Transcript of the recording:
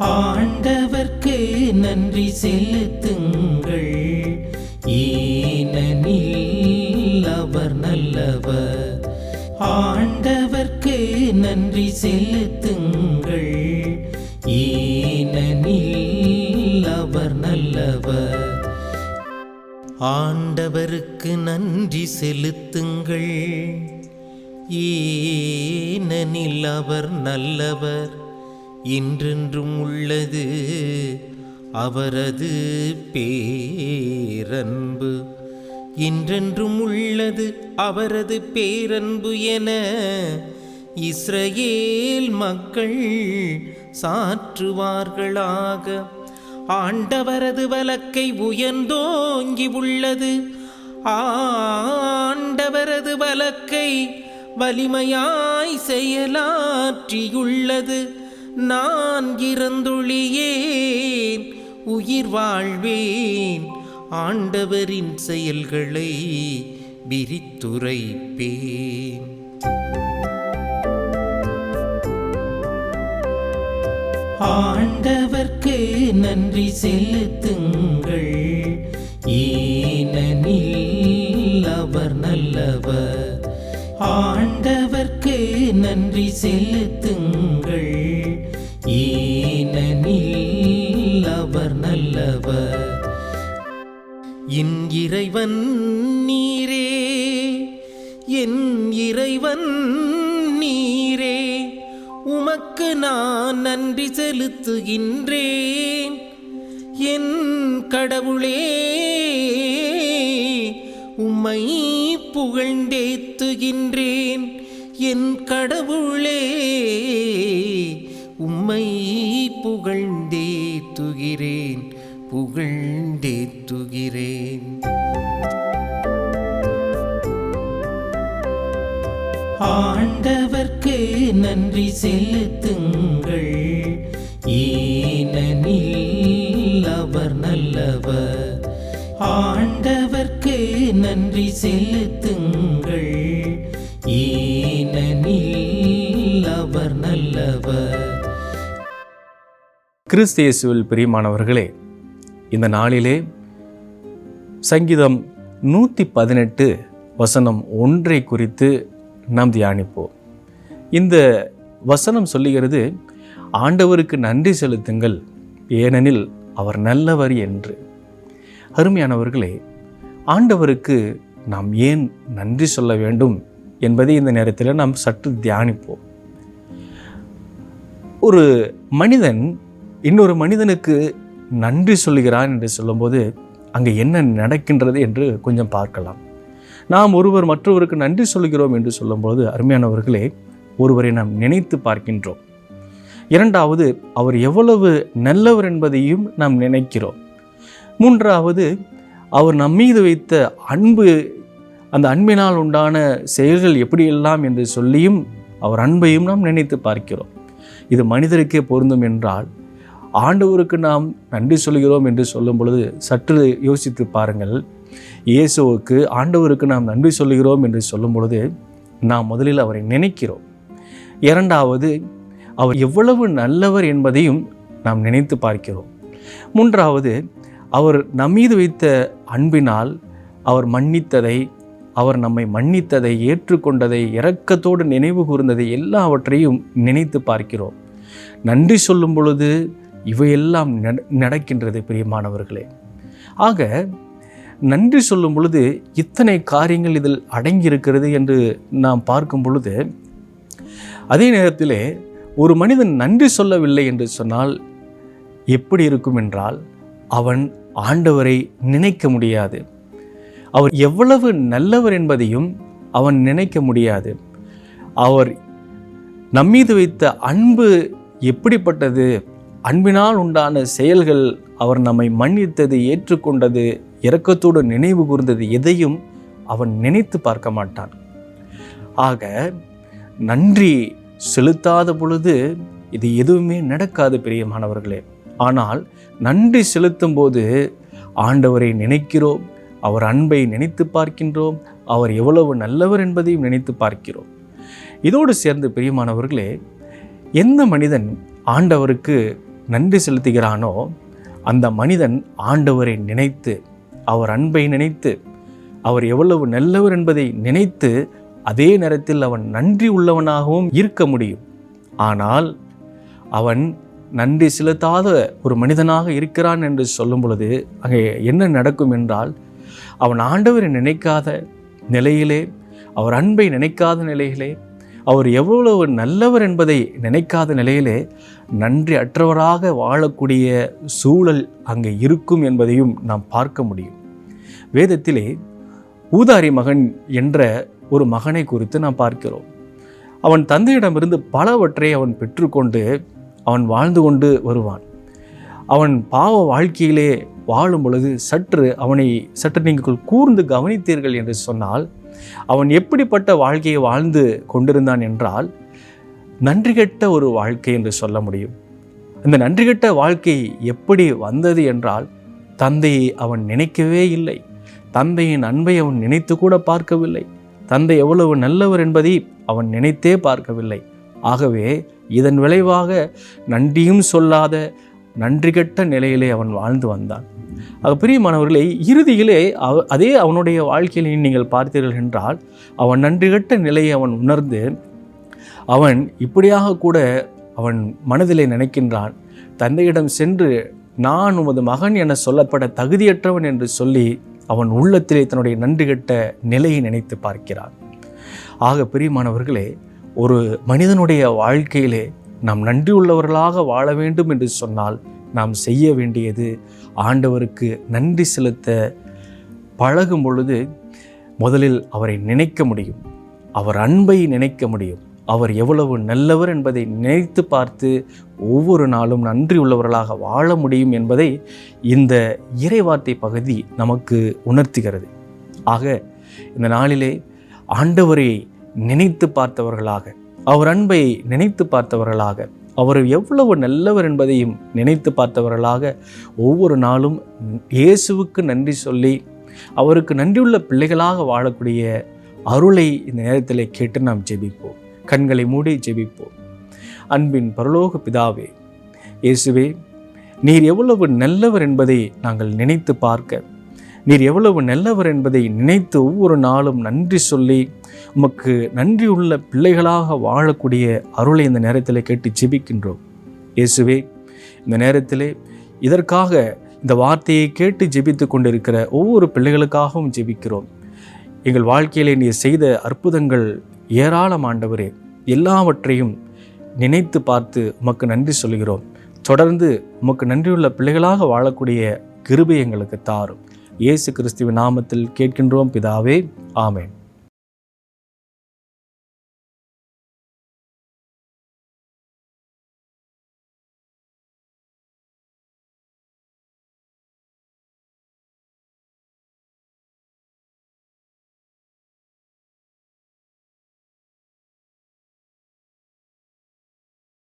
ஆண்டவர்க்கு நன்றி செலுத்துங்கள். ஏனனில் அவர் நல்லவர். ஆண்டவர்க்கு நன்றி செலுத்துங்கள். ஏனனில் அவர் நல்லவர். ஆண்டவருக்கு நன்றி செலுத்துங்கள். ஏனனில் அவர் நல்லவர். இன்றென்றும் உள்ளது அவரது பேரன்பு. இன்றென்றும் உள்ளது அவரது பேரன்பு என இஸ்ரேல் மக்கள் சாற்றுவார்களாக. ஆண்டவரது வலக்கை உயர்ந்தோங்கி உள்ளது. ஆண்டவரது வலக்கை வலிமையாய் செயலாற்றியுள்ளது. நான் இறந்தொழியேன் உயிர் வாழ்வேன். ஆண்டவரின் செயல்களை விரித்துரைப்பேன். ஆண்டவர்க்கு நன்றி செலுத்துங்கள். ஏனெனில் அவர் நல்லவர். ஆண்டவர்க்கு நன்றி செலுத்துங்கள். அவர் என் இறைவன் நீரே என் இறைவன் நீரே உமக்கு நான் நன்றி செலுத்துகின்றேன். என் கடவுளே உம்மை புகழ்ந்தேத்துகின்றேன். என் கடவுளே அவர் ஆண்டவர்க்கு நன்றி செலுத்துங்கள். ஏனெனில் அவர் நல்லவர். கிறிஸ்தியேசுவில் பிரியமானவர்களே இந்த நாளிலே சங்கீதம் நூற்றி பதினெட்டு வசனம் ஒன்றை குறித்து நாம் தியானிப்போம். இந்த வசனம் சொல்லுகிறது ஆண்டவருக்கு நன்றி செலுத்துங்கள். ஏனெனில் அவர் நல்லவர் என்று. அருமையானவர்களே ஆண்டவருக்கு நாம் ஏன் நன்றி சொல்ல வேண்டும் என்பதை இந்த நேரத்தில் நாம் சற்று தியானிப்போம். ஒரு மனிதன் இன்னொரு மனிதனுக்கு நன்றி சொல்லுகிறான் என்று சொல்லும்போது அங்கே என்ன நடக்கின்றது என்று கொஞ்சம் பார்க்கலாம். நாம் ஒருவர் மற்றவருக்கு நன்றி சொல்கிறோம் என்று சொல்லும்போது அருமையானவர்களே ஒருவரை நாம் நினைத்து பார்க்கின்றோம். இரண்டாவது அவர் எவ்வளவு நல்லவர் என்பதையும் நாம் நினைக்கிறோம். மூன்றாவது அவர் நம்மீது வைத்த அன்பு அந்த அன்பினால் உண்டான செயல்கள் எப்படியெல்லாம் என்று சொல்லியும் அவர் அன்பையும் நாம் நினைத்து பார்க்கிறோம். இது மனிதருக்கே பொருந்தும் என்றால் ஆண்டவருக்கு நாம் நன்றி சொல்கிறோம் என்று சொல்லும் பொழுது சற்று யோசித்து பாருங்கள். இயேசுவுக்கு ஆண்டவருக்கு நாம் நன்றி சொல்கிறோம் என்று சொல்லும் பொழுது நாம் முதலில் அவரை நினைக்கிறோம். இரண்டாவது அவர் எவ்வளவு நல்லவர் என்பதையும் நாம் நினைத்து பார்க்கிறோம். மூன்றாவது அவர் நம்மீது வைத்த அன்பினால் அவர் மன்னித்ததை அவர் நம்மை மன்னித்ததை ஏற்றுக்கொண்டதை இரக்கத்தோடு நினைவு கூர்ந்ததை எல்லாவற்றையும் நினைத்து பார்க்கிறோம். நன்றி சொல்லும் பொழுது இவையெல்லாம் நட- நடக்கின்றது பிரியமானவர்களே. ஆக நன்றி சொல்லும் பொழுது இத்தனை காரியங்கள் இதில் அடங்கியிருக்கிறது என்று நாம் பார்க்கும் பொழுது அதே நேரத்திலே ஒரு மனிதன் நன்றி சொல்லவில்லை என்று சொன்னால் எப்படி இருக்கும் என்றால் அவன் ஆண்டவரை நினைக்க முடியாது. அவர் எவ்வளவு நல்லவர் என்பதையும் அவன் நினைக்க முடியாது. அவர் நம்மீது வைத்த அன்பு எப்படிப்பட்டது? அன்பினால் உண்டான செயல்கள் அவர் நம்மை மன்னித்தது ஏற்றுக்கொண்டது இரக்கத்தோடு நினைவு கூர்ந்தது எதையும் அவன் நினைத்து பார்க்க மாட்டான். ஆக நன்றி செலுத்தாத பொழுது இது எதுவுமே நடக்காது பிரியமானவர்களே. ஆனால் நன்றி செலுத்தும் போது ஆண்டவரை நினைக்கிறோம் அவர் அன்பை நினைத்து பார்க்கின்றோம் அவர் எவ்வளவு நல்லவர் என்பதையும் நினைத்து பார்க்கிறோம். இதோடு சேர்ந்து பிரியமானவர்களே எந்த மனிதன் ஆண்டவருக்கு நன்றி செலுத்துகிறானோ அந்த மனிதன் ஆண்டவரை நினைத்து அவர் அன்பை நினைத்து அவர் எவ்வளவு நல்லவர் என்பதை நினைத்து அதே நேரத்தில் அவன் நன்றி உள்ளவனாகவும் இருக்க முடியும். ஆனால் அவன் நன்றி செலுத்தாத ஒரு மனிதனாக இருக்கிறான் என்று சொல்லும் பொழுது அங்கே என்ன நடக்கும் என்றால் அவன் ஆண்டவரை நினைக்காத நிலையிலே அவர் அன்பை நினைக்காத நிலையிலே அவர் எவ்வளவு நல்லவர் என்பதை நினைக்காத நிலையிலே நன்றி அற்றவராக வாழக்கூடிய சூழல் அங்கே இருக்கும் என்பதையும் நாம் பார்க்க முடியும். வேதத்திலே ஊதாரி மகன் என்ற ஒரு மகனை குறித்து நாம் பார்க்கிறோம். அவன் தந்தையிடமிருந்து பலவற்றை அவன் பெற்றுக்கொண்டு அவன் வாழ்ந்து கொண்டு வருவான். அவன் பாவ வாழ்க்கையிலே வாழும் பொழுது சற்று அவனை சற்று நீங்கள் கூர்ந்து கவனித்தீர்கள் என்று சொன்னால் அவன் எப்படிப்பட்ட வாழ்க்கையை வாழ்ந்து கொண்டிருந்தான் என்றால் நன்றி கெட்ட ஒரு வாழ்க்கை என்று சொல்ல முடியும். இந்த நன்றி கெட்ட வாழ்க்கை எப்படி வந்தது என்றால் தந்தையை அவன் நினைக்கவே இல்லை. தந்தையின் அன்பை அவன் நினைத்து கூட பார்க்கவில்லை. தந்தை எவ்வளவு நல்லவர் என்பதை அவன் நினைத்தே பார்க்கவில்லை. ஆகவே இதன் விளைவாக நன்றியும் சொல்லாத நன்றி கெட்ட நிலையிலே அவன் வாழ்ந்து வந்தான். ஆக பிரியமானவர்களே இறுதியிலே அவ அதே அவனுடைய வாழ்க்கையில் நீங்கள் பார்த்தீர்கள் என்றால் அவன் நன்றி கெட்ட நிலையை அவன் உணர்ந்து அவன் இப்படியாக கூட அவன் மனதிலே நினைக்கின்றான் தந்தையிடம் சென்று நான் உமது மகன் என சொல்லப்பட தகுதியற்றவன் என்று சொல்லி அவன் உள்ளத்திலே தன்னுடைய நன்றி கெட்ட நிலையை நினைத்து பார்க்கிறான். ஆக பிரியமானவர்களே ஒரு மனிதனுடைய வாழ்க்கையிலே நாம் நன்றியுள்ளவர்களாக வாழ வேண்டும் என்று சொன்னால் நாம் செய்ய வேண்டியது ஆண்டவருக்கு நன்றி செலுத்த பழகும் பொழுது முதலில் அவரை நினைக்க முடியும். அவர் அன்பை நினைக்க முடியும். அவர் எவ்வளவு நல்லவர் என்பதை நினைத்து பார்த்து ஒவ்வொரு நாளும் நன்றி உள்ளவர்களாக வாழ முடியும் என்பதை இந்த இறைவார்த்தை பகுதி நமக்கு உணர்த்துகிறது. ஆக இந்த நாளிலே ஆண்டவரை நினைத்து பார்த்தவர்களாக அவர் அன்பை நினைத்து பார்த்தவர்களாக அவர் எவ்வளவு நல்லவர் என்பதையும் நினைத்து பார்த்தவர்களாக ஒவ்வொரு நாளும் இயேசுவுக்கு நன்றி சொல்லி அவருக்கு நன்றியுள்ள பிள்ளைகளாக வாழக்கூடிய அருளை இந்த நேரத்தில் கேட்டு நாம் ஜெபிப்போம். கண்களை மூடி ஜெபிப்போம். அன்பின் பரலோக பிதாவே இயேசுவே நீர் எவ்வளவு நல்லவர் என்பதை நாங்கள் நினைத்து பார்க்க. நீர் எவ்வளவு நல்லவர் என்பதை நினைத்து ஒவ்வொரு நாளும் நன்றி சொல்லி உமக்கு நன்றியுள்ள பிள்ளைகளாக வாழக்கூடிய அருளை இந்த நேரத்தில் கேட்டு ஜெபிக்கின்றோம். இயேசுவே இந்த நேரத்தில் இதற்காக இந்த வார்த்தையை கேட்டு ஜெபித்து கொண்டிருக்கிற ஒவ்வொரு பிள்ளைகளுக்காகவும் ஜெபிக்கிறோம். எங்கள் வாழ்க்கையிலே நீ செய்த அற்புதங்கள் ஏராளம் ஆண்டவரே எல்லாவற்றையும் நினைத்து பார்த்து உமக்கு நன்றி சொல்கிறோம் தொடர்ந்து உமக்கு நன்றியுள்ள பிள்ளைகளாக வாழக்கூடிய கிருபை எங்களுக்கு தாரும். இயேசு கிறிஸ்துவின் நாமத்தில் கேட்கின்றோம் பிதாவே ஆமேன்.